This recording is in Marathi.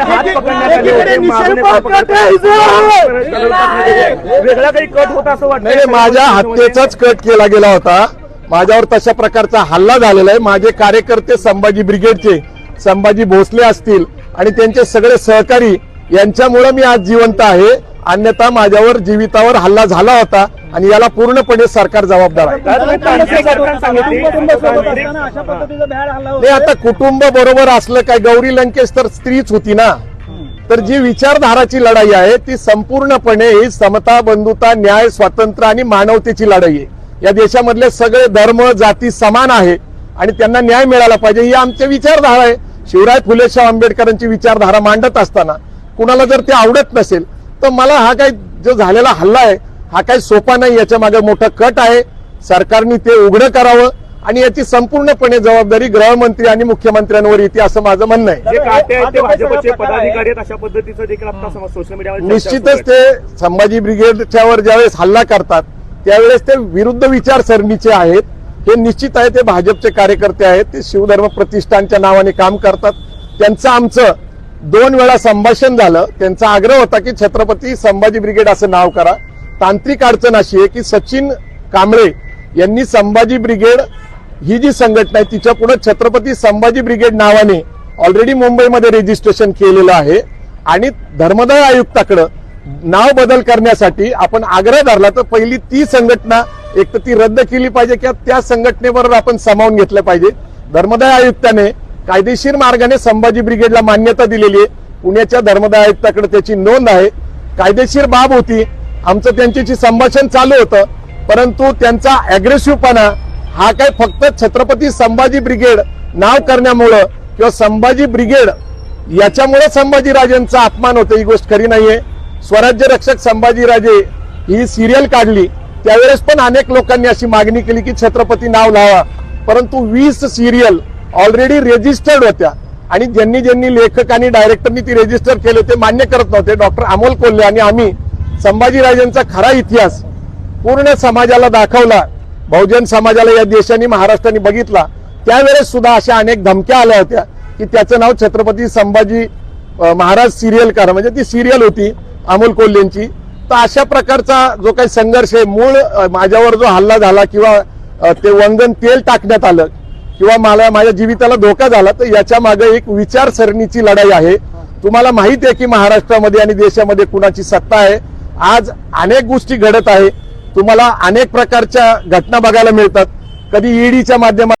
हात वेगळा काही कट होता असं वाटतं माझ्या हत्येचाच कट केला गेला होता. माझ्यावर तशा प्रकारचा हल्ला झालेला आहे. माझे कार्यकर्ते संभाजी ब्रिगेडचे संभाजी भोसले असतील आणि त्यांचे सगळे सहकारी यांच्यामुळे मी आज जिवंत आहे. अन्यथा माझ्यावर जीवितावर हल्ला झाला होता. आणि याला पूर्णपणे सरकार जबाबदार आहे. आता कुटुंब बरोबर असलं काय गौरी लंकेश तर स्त्रीच होती ना. तर जी विचारधाराची लढाई आहे ती संपूर्णपणे ही समता बंधुता न्याय स्वातंत्र्य आणि मानवतेची लढाई आहे. या देशामधले सगळे धर्म जाती समान आहे आणि त्यांना न्याय मिळाला पाहिजे ही आमची विचारधारा आहे. शिवराय फुले शाह आंबेडकरांची विचारधारा मांडत असताना कुणाला जर ते आवडत नसेल तर मला हा काही जो झालेला हल्ला आहे हा काही सोपा नाही याच्या मागे मोठं कट आहे. सरकारने ते उघडं करावं आणि याची संपूर्णपणे जबाबदारी गृहमंत्री आणि मुख्यमंत्र्यांवर येते असं माझं म्हणणं आहे. जे काटे आहेत ते भाजपचे पदाधिकारी आहेत अशा पद्धतीचं देखील आता समज सोशल मीडियावर चर्चा निश्चितच. ते संभाजी ब्रिगेडच्या वर ज्यावेळेस हल्ला करतात त्यावेळेस ते विरुद्ध विचारसरणीचे आहेत. हे निश्चित आहे ते भाजपचे कार्यकर्ते आहेत ते शिवधर्म प्रतिष्ठानच्या नावाने काम करतात. त्यांचं आमचं दोन वेळा संभाषण झालं. त्यांचा आग्रह होता की छत्रपती संभाजी ब्रिगेड असं नाव करा. तांत्रिक अडचण अशी आहे की सचिन कांबळे यांनी संभाजी ब्रिगेड ही जी संघटना आहे तिच्या पुढे छत्रपती संभाजी ब्रिगेड नावाने ऑलरेडी मुंबईमध्ये रजिस्ट्रेशन केलेलं आहे. आणि धर्मदाय आयुक्ताकडं नाव बदल करण्यासाठी आपण आग्रह धरला तर पहिली ती संघटना एक तर ती रद्द केली पाहिजे किंवा त्या संघटनेबरोबर आपण सामावून घेतलं पाहिजे. धर्मदाय आयुक्ताने कायदेशीर मार्गाने संभाजी ब्रिगेडला मान्यता दिलेली आहे. पुण्याच्या धर्मदाय आयुक्ताकडे त्याची नोंद आहे. कायदेशीर बाब होती. आमचं त्यांच्याशी संभाषण चालू होतं परंतु त्यांचा अग्रेसिव्हपणा हा काय फक्त छत्रपती संभाजी ब्रिगेड नाव करण्यामुळं किंवा संभाजी ब्रिगेड याच्यामुळे संभाजीराजेंचा अपमान होतो ही गोष्ट खरी नाहीये. स्वराज्य रक्षक संभाजीराजे ही सिरियल काढली. त्यावेळेस पण अनेक लोकांनी अशी मागणी केली की छत्रपती नाव लावा. परंतु वीस सिरियल ऑलरेडी रेजिस्टर्ड होत्या. आणि ज्यांनी ज्यांनी लेखक आणि डायरेक्टरनी ती रेजिस्टर केले ते मान्य करत नव्हते. डॉक्टर अमोल कोल्हे आणि आम्ही संभाजीराजांचा खरा इतिहास पूर्ण समाजाला दाखवला. बहुजन समाजाला या देशाने महाराष्ट्राने बघितला. त्यावेळेस सुद्धा अशा अनेक धमक्या आल्या होत्या की त्याचं नाव छत्रपती संभाजी महाराज सिरियल करा म्हणजे ती सिरियल होती अमोल कोल्हेंची. तर अशा प्रकारचा जो काही संघर्ष आहे मूळ माझ्यावर जो हल्ला झाला किंवा ते वंगण तेल टाकण्यात आलं किंवा मला माझ्या जीविताला धोका झाला तर याच्या मागे एक विचारसरणीची लढाई आहे. तुम्हाला माहिती आहे की महाराष्ट्रामध्ये आणि देशामध्ये कुणाची सत्ता आहे? आज अनेक गोष्टी घडत आहे. तुम्हाला अनेक प्रकारच्या घटना बघायला मिळतात. कधी ईडीच्या माध्यमात